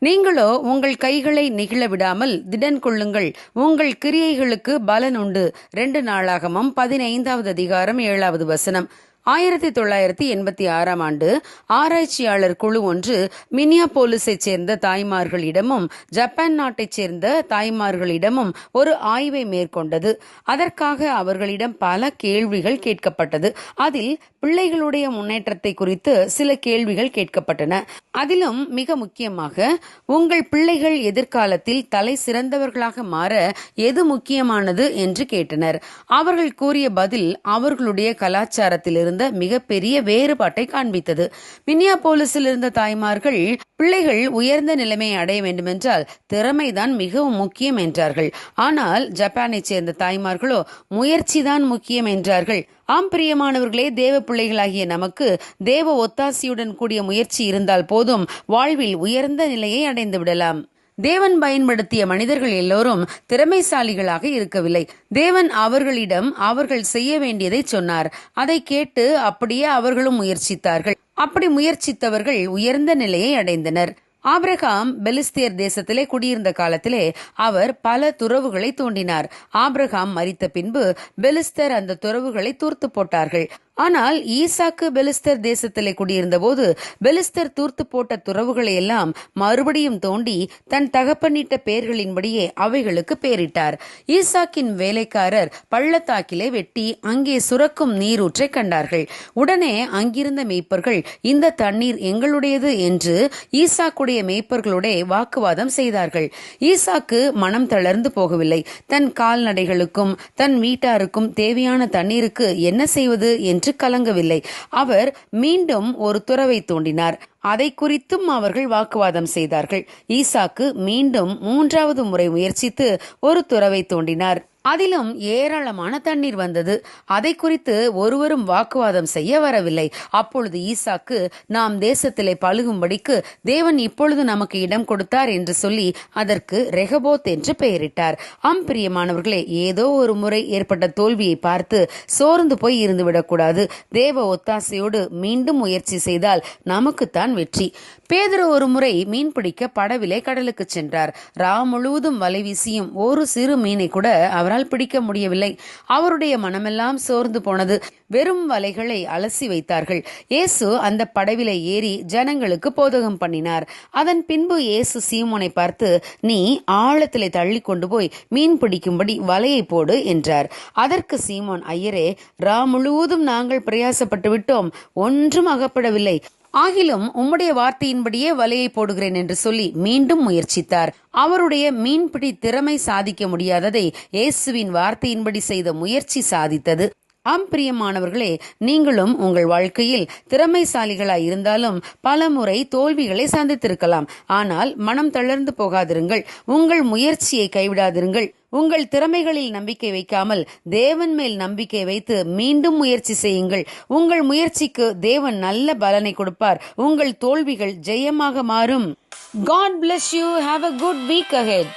நீங்களோ உங்கள் கைகளை நெகிழ விடாமல் திடன் கொள்ளுங்கள். உங்கள் கிரியைகளுக்கு பலன் உண்டு. ரெண்டு நாளாகமும் பதினைந்தாவது அதிகாரம் ஏழாவது வசனம். ஆயிரத்தி தொள்ளாயிரத்தி எண்பத்தி ஆறாம் ஆண்டு ஆராய்ச்சியாளர் குழு ஒன்று மினியா மினியாபோலிஸைச் சேர்ந்த தாய்மார்களிடமும் ஜப்பான் நாட்டைச் சேர்ந்த தாய்மார்களிடமும் ஒரு ஆய்வை மேற்கொண்டது. அதற்காக அவர்களிடம் பல கேள்விகள் கேட்கப்பட்டது. அதில் பிள்ளைகளுடைய முன்னேற்றத்தை குறித்து சில கேள்விகள் கேட்கப்பட்டன. அதிலும் மிக முக்கியமாக உங்கள் பிள்ளைகள் எதிர்காலத்தில் தலை சிறந்தவர்களாக மாற எது முக்கியமானது? என்று கேட்டனர். அவர்கள் கூறிய பதில் அவர்களுடைய கலாச்சாரத்தில் இருந்த மிகப்பெரிய வேறுபாட்டை காண்பித்தது. மினியாபோலிஸில் இருந்த தாய்மார்கள் பிள்ளைகள் உயர்ந்த நிலைமையை அடைய வேண்டுமென்றால் திறமைதான் மிகவும் முக்கியம் என்றார்கள். ஆனால் ஜப்பானைச் சேர்ந்த தாய்மார்களோ முயற்சிதான் முக்கியம் என்றார்கள். ஆம் பிரியமானவர்களே தேவ பிள்ளைகளாகிய நமக்கு தேவ ஒத்தாசியுடன் கூடிய முயற்சி இருந்தால் போதும் வாழ்வில் உயர்ந்த நிலையை அடைந்து விடலாம் தேவன் பயன்படுத்திய மனிதர்கள் எல்லோரும் திறமைசாலிகளாக இருக்கவில்லை. தேவன் அவர்களிடம் அவர்கள் செய்ய வேண்டியதை சொன்னார். அதை கேட்டு அப்படியே அவர்களும் முயற்சித்தார்கள். அப்படி முயற்சித்தவர்கள் உயர்ந்த நிலையை அடைந்தனர். ஆப்ரஹாம் பெலிஸ்தியர் தேசத்திலே குடியிருந்த காலத்திலே அவர் பல துறவுகளை தோண்டினார். ஆப்ரஹாம் மரித்த பின்பு பெலிஸ்தர் அந்த துறவுகளை தூர்த்து போட்டார்கள். ஆனால் ஈசாக்கு பெலிஸ்தர் தேசத்திலே குடியிருந்த போது பெலிஸ்தர் தூர்த்து போட்ட துறவுகளை எல்லாம் மறுபடியும் தோண்டி தன் தகப்பனிட்ட பெயர்களின்படியே அவைகளுக்கு பெயரிட்டார் ஈசாக்கின் வேலைக்காரர் பள்ளத்தாக்கிலே வெட்டி அங்கே சுரக்கும் நீரூற்றை கண்டார்கள். உடனே அங்கிருந்த மெய்ப்பர்கள் இந்த தண்ணீர் எங்களுடையது என்று ஈசாக்குடைய மெய்ப்பர்களுடைய வாக்குவாதம் செய்தார்கள். ஈசாக்கு மனம் தளர்ந்து போகவில்லை. தன் கால்நடைகளுக்கும் தன் வீட்டாருக்கும் தேவையான தண்ணீருக்கு என்ன செய்வது என்று சற்று கலங்கவில்லை. அவர் மீண்டும் ஒரு துறவை தோண்டினார். அதை குறித்தும் அவர்கள் வாக்குவாதம் செய்தார்கள். ஈசாக்கு மீண்டும் மூன்றாவது முறை முயற்சித்து ஒரு துறவை தோண்டினார். அதிலும் ஏராளமான தண்ணீர் வந்தது. அதை குறித்து ஒருவரும் வாக்குவாதம் செய்ய வரவில்லை. அப்பொழுது ஈசாக்கு நாம் தேசத்திலே பழுகும்படிக்கு தேவன் இப்பொழுது நமக்கு இடம் கொடுத்தார் என்று சொல்லி அதற்கு ரெகபோத் என்று பெயரிட்டார். அம் பிரியமானவர்களே ஏதோ ஒரு முறை ஏற்பட்ட தோல்வியை பார்த்து சோர்ந்து போய் இருந்து விடக்கூடாது தேவ ஒத்தாசையோடு மீண்டும் முயற்சி செய்தால் நமக்குத்தான் வெற்றி. பேதுரு ஒரு முறை மீன் பிடிக்க படவிலே கடலுக்கு சென்றார். ரா முழுவதும் வலை வீசியும் ஒரு சிறு மீனை கூட அவரால் பிடிக்க முடியவில்லை. அவருடைய மனமெல்லாம் சோர்ந்து போனது. வெறும் வலைகளை அலசி வைத்தார்கள். இயேசு அந்த படவிலை ஏறி ஜனங்களுக்கு போதகம் பண்ணினார். அதன் பின்பு இயேசு சீமோனை பார்த்து நீ ஆழத்திலே தள்ளி கொண்டு போய் மீன் பிடிக்கும்படி வலையை போடு என்றார். அதற்கு சீமோன் ஐயரே ரா முழுவதும் நாங்கள் பிரயாசப்பட்டு விட்டோம் ஒன்றும் அகப்படவில்லை. ஆகிலும் உம்முடைய வார்த்தையின்படியே வலையை போடுகிறேன் என்று சொல்லி மீண்டும் முயற்சித்தார். அவருடைய மீன்பிடி திறமை சாதிக்க முடியாததை இயேசுவின் வார்த்தையின்படி செய்த முயற்சி சாதித்தது. ஆம் பிரியமானவர்களே நீங்களும் உங்கள் வாழ்க்கையில் திறமைசாலிகளாய் இருந்தாலும் பல முறை தோல்விகளை சந்தித்திருக்கலாம். ஆனால் மனம் தளர்ந்து போகாதிருங்கள். உங்கள் முயற்சியை கைவிடாதிருங்கள். உங்கள் திறமைகளில் நம்பிக்கை வைக்காமல் தேவன் மேல் நம்பிக்கை வைத்து மீண்டும் முயற்சி செய்யுங்கள். உங்கள் முயற்சிக்கு தேவன் நல்ல பலனை கொடுப்பார். உங்கள் தோல்விகள் ஜெயமாக மாறும். God bless you have a good week ahead